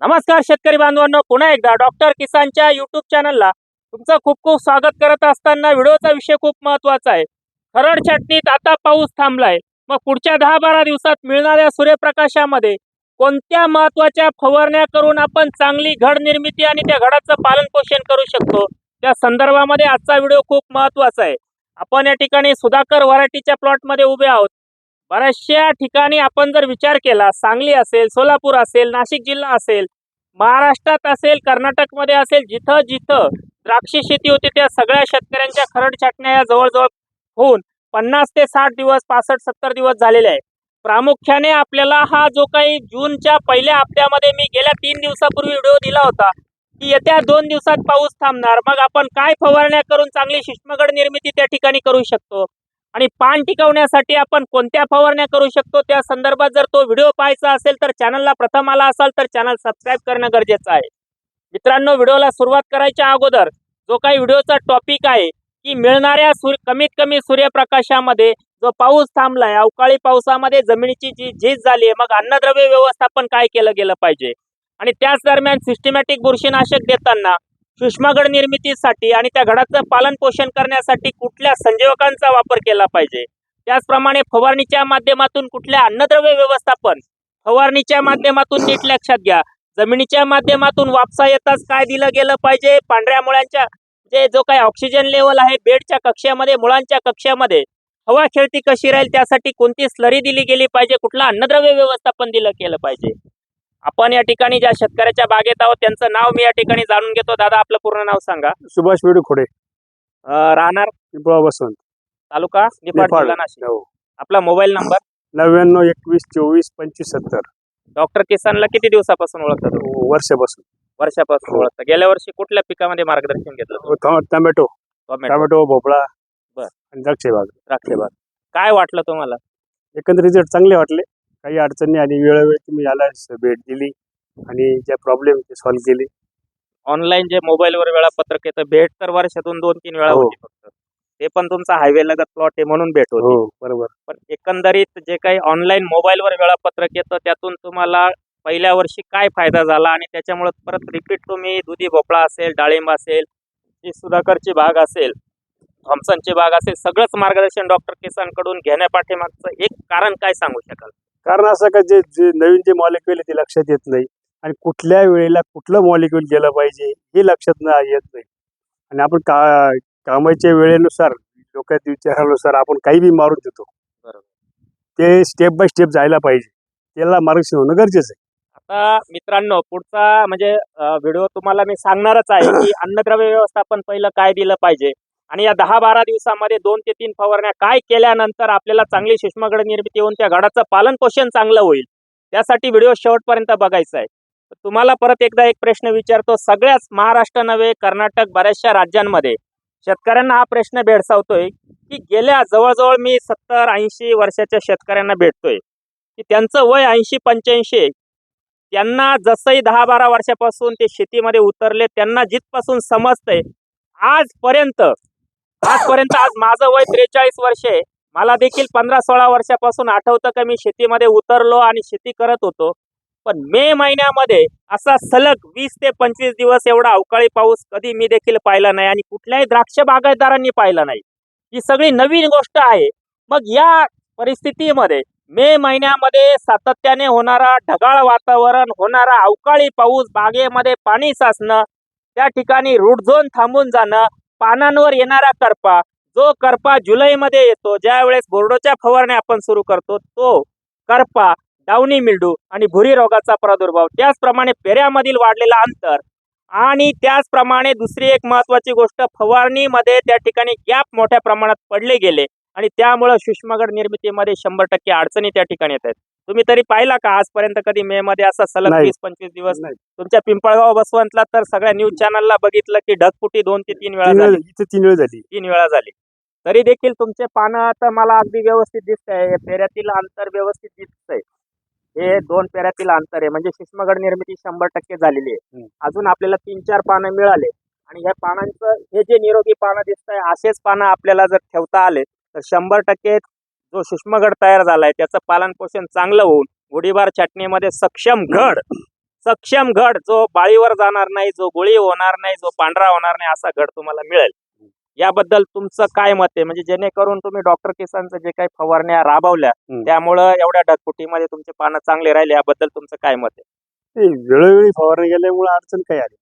नमस्कार शेतकरी बांधवांनो पुन्हा एकदा डॉक्टर किसानच्या युट्यूब चॅनलला तुमचं खूप खूप स्वागत करत असताना व्हिडिओचा विषय खूप महत्त्वाचा आहे. खरड छाटणीत आता पाऊस थांबलाय. मग पुढच्या दहा बारा दिवसात मिळणाऱ्या सूर्यप्रकाशामध्ये कोणत्या महत्त्वाच्या फवारण्या करून आपण चांगली घड निर्मिती आणि त्या घडाचं पालन पोषण करू शकतो? त्या संदर्भामध्ये आजचा व्हिडिओ खूप महत्त्वाचा आहे. आपण या ठिकाणी सुधाकर व्हरायटीच्या प्लॉटमध्ये उभे आहोत. बऱ्याचशा ठिकाणी आपण जर विचार केला सांगली असेल सोलापूर असेल नाशिक जिल्हा असेल महाराष्ट्रात असेल कर्नाटकमध्ये असेल जिथं जिथं द्राक्ष शेती होते त्या सगळ्या शेतकऱ्यांच्या खरड छाटण्या या जवळजवळ होऊन पन्नास ते साठ दिवस पासष्ट सत्तर दिवस झालेले आहे प्रामुख्याने आपल्याला हा जो काही जूनच्या पहिल्या हप्त्यामध्ये मी गेल्या तीन दिवसापूर्वी व्हिडिओ दिला होता की येत्या दोन दिवसात पाऊस थांबणार. मग आपण काय फवारण्या करून चांगली शिष्मगड निर्मिती त्या ठिकाणी करू शकतो? आणि पान टिकवण्यासाठी आपण कोणत्या फवारण्या करू शकतो? त्या संदर्भात जर तो व्हिडिओ पाहायचा असेल तर चॅनलला प्रथम आला असाल तर चॅनल सबस्क्राईब करणं गरजेचं आहे. मित्रांनो व्हिडिओला सुरुवात करायच्या अगोदर जो काही व्हिडिओचा टॉपिक आहे की मिळणाऱ्या सूर्य कमीत कमी सूर्यप्रकाशामध्ये जो पाऊस थांबलाय अवकाळी पावसामध्ये जमिनीची जी झीज झाली आहे मग अन्नद्रव्य व्यवस्थापन काय केलं गेलं पाहिजे? आणि त्याच दरम्यान सिस्टमॅटिक बुरशीनाशक देताना सूक्ष्मगड निर्मितीसाठी आणि त्या घडाचं पालन पोषण करण्यासाठी कुठल्या संजीवकांचा वापर केला पाहिजे? त्याचप्रमाणे फवारणीच्या माध्यमातून कुठल्या अन्नद्रव्य व्यवस्थापन? फवारणीच्या माध्यमातून नीट लक्षात घ्या. जमिनीच्या माध्यमातून वापसा येताच काय दिलं गेलं पाहिजे? पांढऱ्या मुळांच्या जे जो काही ऑक्सिजन लेवल आहे बेडच्या कक्षामध्ये मुळांच्या कक्षामध्ये. हवा खेळती कशी राहील? त्यासाठी कोणती स्लरी दिली गेली पाहिजे? कुठलं अन्नद्रव्य व्यवस्थापन दिलं केलं पाहिजे? आपण या ठिकाणी ज्या शेतकऱ्याच्या बागेत आहोत त्यांचं नाव मी या ठिकाणी जाणून घेतो. दादा आपलं पूर्ण नाव सांगा. सुभाष वेडू खोडे. अं, राहणार? पिंपळा वसंत. तालुका? निफाड निफाड. जिल्हा नाशिक. हो. आपला मोबाईल नंबर? नव्याण्णव एकवीस चोवीस पंचवीस सत्तर. डॉक्टर किसानला किती दिवसापासून ओळखतात? तुम्ही? वर्षापासून. वर्षापासून हो. ओळखता गेल्या वर्षी कुठल्या पिकामध्ये मार्गदर्शन घेतलं टोमॅटो. टोमॅटो. टोमॅटो भोपळा बर. आणि द्राक्ष बाग द्राक्षे बाग काय वाटलं तुम्हाला? एकंदर रिझल्ट चांगले वाटले काही अडचणी आणि वेळोवेळी तुम्ही याला भेट दिली आणि ज्या प्रॉब्लेम ते सॉल्व्ह केले. ऑनलाईन जे मोबाईलवर वेळापत्रक येतं भेट तर वर्षातून दोन तीन वेळा हो. होती फक्त. ते पण तुमचा हायवे लगत प्लॉट आहे म्हणून भेट होती. हो बरोबर. पण एकंदरीत जे काही ऑनलाईन मोबाईलवर वेळापत्रक येतं त्यातून तुम्हाला पहिल्या वर्षी काय फायदा झाला आणि त्याच्यामुळे परत रिपीट तुम्ही दुधी भोपळा असेल डाळिंब असेल जी सुधाकरची बाग असेल थॉम्सनची बाग असेल सगळंच मार्गदर्शन डॉक्टर किसानकडून घेण्यापाठीमागचं एक कारण काय सांगू शकाल? कारण असं का जे जे नवीन जे मॉलिक्युल आहे ते लक्षात येत नाही. आणि कुठल्या वेळेला कुठलं मॉलिक्युल गेलं पाहिजे हे लक्षात न येत नाही. आणि आपण का कामाच्या वेळेनुसार लोकांच्या विचारानुसार आपण काही बी मारून देतो. ते स्टेप बाय स्टेप जायला पाहिजे. त्याला मार्गदर्शन होणं गरजेचं आहे. आता मित्रांनो पुढचा म्हणजे व्हिडिओ तुम्हाला मी सांगणारच आहे की अन्नद्रव्य व्यवस्थापन पहिलं काय दिलं पाहिजे? आणि या दहा बारा दिवसामध्ये दोन ते तीन फवारण्या काय केल्यानंतर आपल्याला चांगली सूक्ष्मगड निर्मिती होऊन त्या घडाचं पालन पोषण चांगलं होईल? त्यासाठी व्हिडिओ शेवटपर्यंत बघायचा आहे. तुम्हाला परत एकदा एक प्रश्न विचारतो. सगळ्याच महाराष्ट्र नव्हे कर्नाटक बऱ्याचशा राज्यांमध्ये शेतकऱ्यांना हा प्रश्न भेडसावतोय की गेल्या जवळजवळ मी सत्तर ऐंशी वर्षाच्या शेतकऱ्यांना भेटतोय की त्यांचं वय ऐंशी पंच्याऐंशी आहे. त्यांना जसंही दहा बारा वर्षापासून ते शेतीमध्ये उतरले त्यांना जिथपासून समजतंय आजपर्यंत आजपर्यंत आज माझं वय त्रेचाळीस वर्ष आहे. मला देखील पंधरा सोळा वर्षापासून आठवतं का मी शेतीमध्ये उतरलो आणि शेती करत होतो. पण मे महिन्यामध्ये असा सलग वीस ते पंचवीस दिवस एवढा अवकाळी पाऊस कधी मी देखील पाहिला नाही आणि कुठल्याही द्राक्ष बागायतदारांनी पाहिला नाही. ही सगळी नवीन गोष्ट आहे. मग या परिस्थितीमध्ये मे महिन्यामध्ये सातत्याने होणारा ढगाळ वातावरण होणारा अवकाळी पाऊस बागेमध्ये पाणी साचणं त्या ठिकाणी रूट झोन थांबून जाणं पानांवर येणारा करपा जो करपा जुलैमध्ये येतो ज्या वेळेस बोर्डोच्या फवारण्या आपण सुरू करतो तो करपा डावणी मिल्डू आणि भुरी रोगाचा प्रादुर्भाव. त्याचप्रमाणे पेऱ्यामधील वाढलेला अंतर आणि त्याचप्रमाणे दुसरी एक महत्वाची गोष्ट फवारणीमध्ये त्या ठिकाणी गॅप मोठ्या प्रमाणात पडले गेले. आणि त्यामुळं सूक्ष्मगड निर्मितीमध्ये शंभर टक्के अडचणी त्या ठिकाणी येत आहेत. तुम्ही तरी पाहिला का आजपर्यंत कधी मे मध्ये असा सलग. वीस पंचवीस दिवस. तुमच्या पिंपळगाव बसवंतला तर सगळ्या न्यूज चॅनलला बघितलं की ढगफुटी दोन ते तीन वेळा तीन झाली. वेळ इथे तीन वेळ झाली. तीन वेळा झाली. तरी देखील तुमचे पानं तर मला अगदी व्यवस्थित दिसत आहे पेऱ्यातील अंतर व्यवस्थित दिसतंय. हे दोन पेऱ्यातील अंतर आहे. म्हणजे सूक्ष्मगड निर्मिती शंभर टक्के झालेली आहे. अजून आपल्याला तीन चार पानं मिळाले. आणि ह्या पानांचं हे जे निरोगी पानं दिसत आहे असेच पानं आपल्याला जर ठेवता आले तर शंभर टक्के जो सूक्ष्मगड तयार झालाय त्याचं पालन पोषण चांगलं होऊन गोडीबार चटणीमध्ये सक्षम घड सक्षम घड जो बाळीवर जाणार नाही जो गोळी होणार नाही जो पांढरा होणार नाही असा घड तुम्हाला मिळेल. याबद्दल तुमचं काय मत आहे? म्हणजे जेणेकरून तुम्ही डॉक्टर किसानचं जे काही फवारण्या राबवल्या. त्यामुळं एवढ्या ढगफुटीमध्ये तुमचे पानं चांगले राहिले याबद्दल तुमचं काय मत आहे? वेळोवेळी फवारणी गेल्यामुळे अडचण काही आली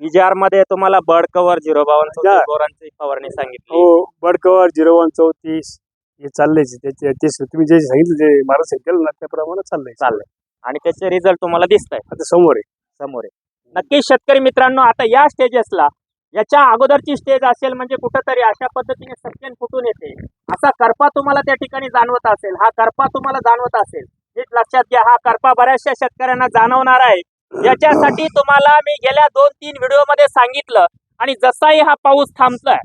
विजारमध्ये तुम्हाला बर्ड कव्हर झिरो बावन. बोरांची फवारणी सांगितली. हो बर्ड कव्हर झिरो वन चौतीस हे चाललंयच त्याचे ते तुम्ही जे सांगितलं जे मार्गदर्शन केलं ना त्याप्रमाणे चाललंय. चाललंय. आणि त्याचे रिझल्ट तुम्हाला दिसत आहे आता समोर आहे. समोर आहे. नक्कीच शेतकरी मित्रांनो आता या स्टेजेसला याच्या अगोदरची स्टेज असेल म्हणजे कुठंतरी अशा पद्धतीने सत्यन फुटून येते. असा करपा तुम्हाला त्या ठिकाणी जाणवत असेल. हा करपा तुम्हाला जाणवत असेल. नीट लक्षात घ्या हा करपा बऱ्याचशा शेतकऱ्यांना जाणवणार आहे. याच्यासाठी तुम्हाला मी गेल्या दोन तीन व्हिडिओमध्ये सांगितलं. आणि जसाही हा पाऊस थांबतोय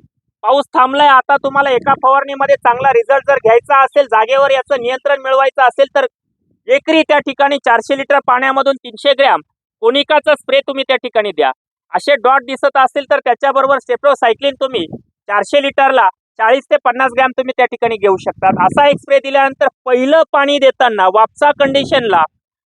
पाऊस थांबलाय आता तुम्हाला एका फवारणीमध्ये चांगला रिझल्ट जर घ्यायचा असेल जागेवर याचं नियंत्रण मिळवायचं असेल तर एकरी त्या ठिकाणी चारशे लिटर पाण्यामधून तीनशे ग्रॅम कोनिकाचा स्प्रे तुम्ही त्या ठिकाणी द्या. असे डॉट दिसत असेल तर त्याच्याबरोबर सेप्रोसायक्लिन तुम्ही चारशे लिटरला चाळीस ते पन्नास ग्रॅम तुम्ही त्या ठिकाणी घेऊ शकतात. असा एक स्प्रे दिल्यानंतर पहिलं पाणी देताना वापसा कंडिशनला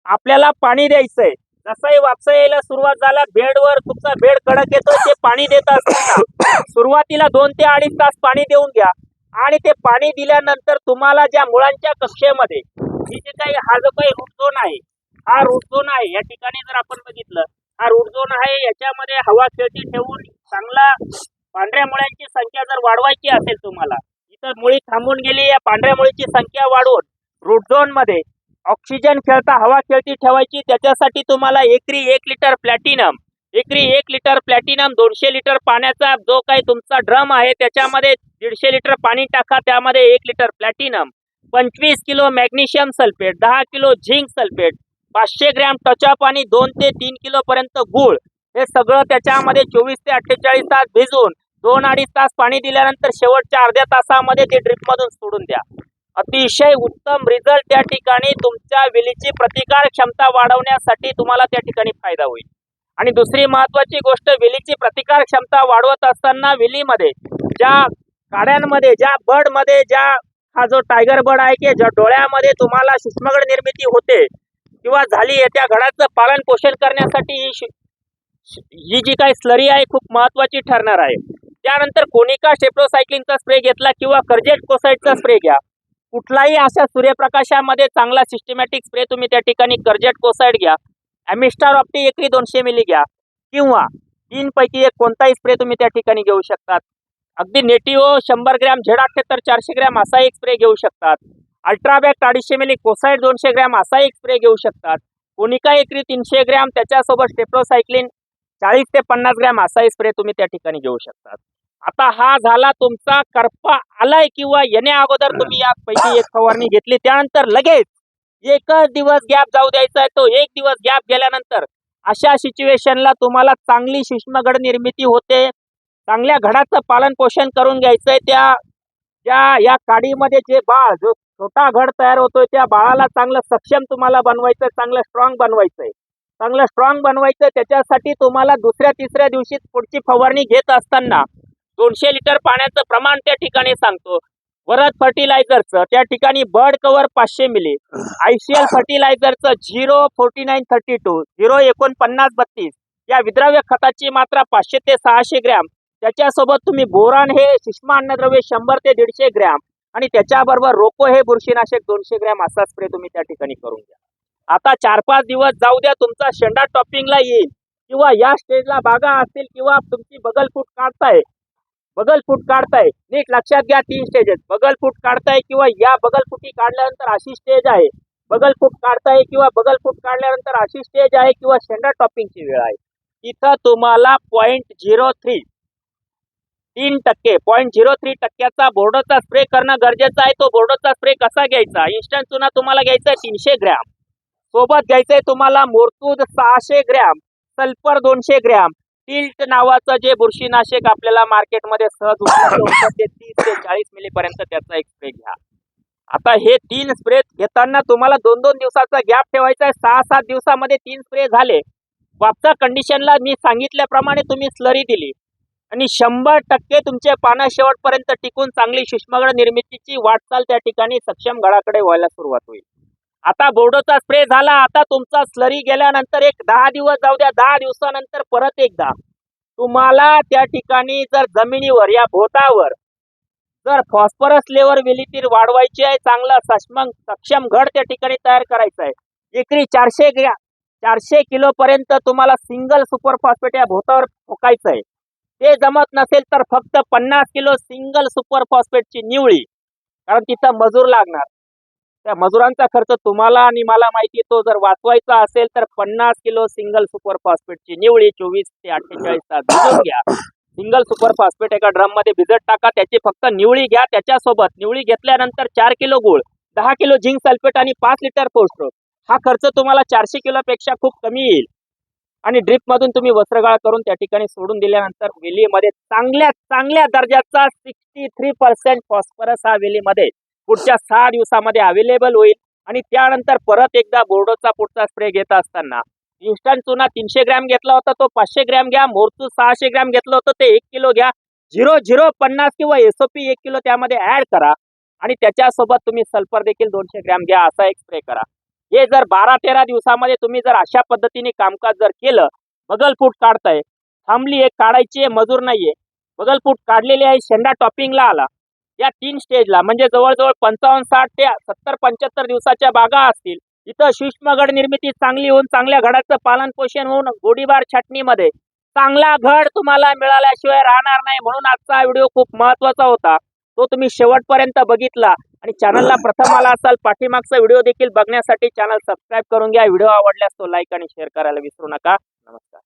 आपल्याला पाणी द्यायचंय जसाही वापसा यायला सुरुवात झाला बेडवर तुमचा बेड कडक येतो ते पाणी देत असताना सुरुवातीला दोन ते अडीच तास पाणी देऊन घ्या. आणि ते पाणी दिल्यानंतर तुम्हाला ज्या मुळांच्या कक्षेमध्ये ही जे काही हा जो काही रूट झोन आहे हा रूट झोन आहे या ठिकाणी जर आपण बघितलं हा रूट झोन आहे याच्यामध्ये हवा खेळती ठेवून चांगला पांढऱ्या मुळ्यांची संख्या जर वाढवायची असेल तुम्हाला इथं मुळी थांबून गेली या पांढऱ्या मुळीची संख्या वाढवून रूट झोनमध्ये ऑक्सिजन खेळता हवा खेळती ठेवायची. त्याच्यासाठी तुम्हाला एकरी एक लिटर प्लॅटिनम एकरी एक लिटर प्लॅटिनम दोनशे लिटर पाण्याचा जो काही तुमचा ड्रम आहे त्याच्यामध्ये दीडशे लिटर पाणी टाका त्यामध्ये एक लिटर प्लॅटिनम पंचवीस किलो मॅग्नेशियम सल्फेट दहा किलो झिंक सल्फेट पाचशे ग्रॅम टचअप आणि दोन ते तीन किलो पर्यंत गुळ. हे सगळं त्याच्यामध्ये चोवीस ते अठ्ठेचाळीस तास भिजवून दोन अडीच तास पाणी दिल्यानंतर शेवटच्या अर्ध्या तासामध्ये ते ड्रिपमधून सोडून द्या. अतिशय उत्तम रिझल्ट त्या ठिकाणी तुमच्या वेलीची प्रतिकार क्षमता वाढवण्यासाठी तुम्हाला त्या ठिकाणी फायदा होईल. आणि दुसरी महत्वाची गोष्ट वेलीची प्रतिकार क्षमता वाढवत असताना वेलीमध्ये ज्या काड्यांमध्ये ज्या बर्डमध्ये ज्या हा जो टायगर बर्ड आहे की ज्या डोळ्यामध्ये तुम्हाला सूक्ष्मगड निर्मिती होते किंवा झाली आहे त्या घडाचं पालन पोषण करण्यासाठी ही ही जी काही स्लरी आहे खूप महत्वाची ठरणार आहे. त्यानंतर कोनिका शेप्रोसायक्लिनचा स्प्रे घेतला किंवा कर्जेट कोसाईडचा स्प्रे घ्या. कुठलाही अशा सूर्यप्रकाशामध्ये चांगला सिस्टमॅटिक स्प्रे तुम्ही त्या ठिकाणी कर्जेट कोसाईड घ्या. ॲमिस्टार ऑप्टी एकरी दोनशे मिली घ्या. किंवा तीनपैकी एक कोणताही स्प्रे तुम्ही त्या ठिकाणी घेऊ शकतात. अगदी नेटिओ शंभर ग्रॅम झेड अठ्ठ्याहत्तर चारशे ग्रॅम असा एक स्प्रे घेऊ शकतात. अल्ट्राबॅक अडीचशे मिली कोसाईड दोनशे ग्रॅम असा एक स्प्रे घेऊ शकतात. कोनिका एकरी तीनशे ग्रॅम त्याच्यासोबत स्टेप्रोसायक्लिन चाळीस ते पन्नास ग्रॅम असाही स्प्रे तुम्ही त्या ठिकाणी घेऊ शकतात. आता हा झाला तुमचा करपा आलाय किंवा येण्या अगोदर तुम्ही यापैकी एक फवारणी घेतली त्यानंतर लगेच एकच दिवस गॅप जाऊ द्यायचा आहे तो एक दिवस गॅप गेल्यानंतर अशा सिच्युएशनला तुम्हाला चांगली सूक्ष्मगड निर्मिती होते. चांगल्या घडाचं पालन पोषण करून घ्यायचंय त्या ज्या या काडीमध्ये जे बाळ जो छोटा घड तयार होतोय त्या बाळाला चांगलं सक्षम तुम्हाला बनवायचं चांगलं स्ट्रॉंग बनवायचंय. चांगलं स्ट्रॉंग बनवायचं त्याच्यासाठी तुम्हाला दुसऱ्या तिसऱ्या दिवशी पुढची फवारणी घेत असताना दोनशे लिटर पाण्याचं प्रमाण त्या ठिकाणी सांगतो. वरद फर्टिलायझरचं त्या ठिकाणी बर्ड कव्हर पाचशे milli. ICL फर्टिलायझरचं zero forty nine thirty two zero एकोणपन्नास बत्तीस. या विद्राव्य खताची मात्रा पाचशे ते सहाशे ग्रॅम. त्याच्यासोबत तुम्ही बोरान हे सूक्ष्म अन्नद्रव्य शंभर ते दीडशे ग्रॅम. आणि त्याच्याबरोबर रोको हे बुरशीनाशक दोनशे ग्रॅम असा स्प्रे तुम्ही त्या ठिकाणी करून घ्या. आता चार पाच दिवस जाऊ द्या तुमचा शेंडा टॉपिंगला येईल. किंवा या स्टेजला बागा असतील किंवा तुमची बगल फूट काढताय बगलफूट काढताय. नीट लक्षात घ्या तीन स्टेजेस बगल फूट काढताय किंवा या बगल फुटी काढल्यानंतर अशी स्टेज आहे. बगलफूट काढताय किंवा बगलफूट काढल्यानंतर अशी स्टेज आहे किंवा शेंडा टॉपिंगची वेळ आहे. इथं तुम्हाला पॉईंट झिरो थ्री तीन टक्के. पॉईंट झिरो थ्री टक्क्याचा बोर्डोचा स्प्रे करणं गरजेचं आहे. तो बोर्डोचा स्प्रे कसा घ्यायचा? इन्स्टंट चुना तुम्हाला घ्यायचा आहे तीनशे ग्रॅम. सोबत घ्यायचंय तुम्हाला मोरतूद सहाशे ग्रॅम सल्फर दोनशे ग्रॅम टिल्ट नावाचं जे बुरशीनाशक आपल्याला मार्केटमध्ये सहज उपलब्ध होतं ते तीस ते चाळीस मिलीपर्यंत त्याचा एक स्प्रे घ्या. आता हे तीन स्प्रे घेताना तुम्हाला दोन दोन दिवसाचा गॅप ठेवायचा आहे सहा सात दिवसामध्ये तीन स्प्रे झाले. वापसा कंडिशनला मी सांगितल्याप्रमाणे तुम्ही स्लरी दिली. आणि शंभर टक्के तुमचे पानं शेवटपर्यंत टिकून चांगली सूक्ष्मगड निर्मितीची वाटचाल त्या ठिकाणी सक्षम गडाकडे व्हायला सुरुवात होईल. आता बोर्डोचा स्प्रे झाला आता तुमचा स्लरी गेल्यानंतर एक दहा दिवस जाऊ द्या दहा दिवसानंतर परत एकदा. तुम्हाला त्या ठिकाणी जर जमिनीवर या भोतावर जर फॉस्फरस लेवर वेलीतील वाढवायची आहे चांगला सक्षम सक्षम घड त्या ठिकाणी तयार करायचं आहे. एकरी चारशे चारशे किलो पर्यंत तुम्हाला सिंगल सुपर फॉस्फेट या भोतावर ठोकायचं आहे. ते जमत नसेल तर फक्त पन्नास किलो सिंगल सुपर फॉस्फेटची निवळी कारण तिथं मजूर लागणार. त्या मजुरांचा खर्च तुम्हाला आणि मला माहिती तो जर वाचवायचा असेल तर पन्नास किलो सिंगल सुपर फॉस्फेटची निवळी चोवीस ते अठ्ठेचाळीस तास भिजून घ्या. सिंगल सुपर फॉस्फेट एका ड्रममध्ये भिजत टाका त्याची फक्त निवळी घ्या त्याच्यासोबत. निवळी घेतल्यानंतर चार किलो गुळ दहा किलो झिंक सल्फेट आणि पाच लिटर पोस्ट्रो हा खर्च तुम्हाला चारशे किलोपेक्षा खूप कमी येईल. आणि ड्रिप मधून तुम्ही वस्त्रगाळ करून त्या ठिकाणी सोडून दिल्यानंतर वेलीमध्ये चांगल्या चांगल्या दर्जाचा सिक्स्टी थ्री पर्सेंट फॉस्फरस हा वेलीमध्ये पुढच्या सहा दिवसामध्ये अवेलेबल होईल. आणि त्यानंतर परत एकदा बोर्डोचा पुढचा स्प्रे घेत असताना. इन्स्टंट चुना तीनशे ग्रॅम घेतला होता तो पाचशे ग्रॅम घ्या मोरचू सहाशे ग्रॅम घेतलं होतं ते एक किलो घ्या. झिरो झिरो पन्नास किंवा एसओपी एक किलो त्यामध्ये ऍड करा. आणि त्याच्यासोबत तुम्ही सल्फर देखील दोनशे ग्रॅम घ्या असा एक स्प्रे करा. हे जर बारा तेरा दिवसामध्ये तुम्ही जर अशा पद्धतीने कामकाज जर केलं बगलफूट काढताय. थांबली एक काढायची आहे मजूर नाहीये. बगलफूट काढलेली आहे शेंडा टॉपिंगला आला. या तीन स्टेजला म्हणजे जवळजवळ पंचावन्न साठ ते सत्तर पंच्याहत्तर दिवसाच्या बागा असतील. इथं सूक्ष्मगड निर्मिती चांगली होऊन चांगल्या घडाचं पालन पोषण होऊन गोडीबार छाटणीमध्ये. चांगला घड तुम्हाला मिळाल्याशिवाय राहणार नाही म्हणून आजचा व्हिडिओ खूप महत्त्वाचा होता. तो तुम्ही शेवटपर्यंत बघितला आणि चॅनलला प्रथम आला असाल पाठीमागचा व्हिडिओ देखील बघण्यासाठी चॅनल सबस्क्राईब करून घ्या. व्हिडिओ आवडल्यास तो लाईक आणि शेअर करायला विसरू नका. नमस्कार.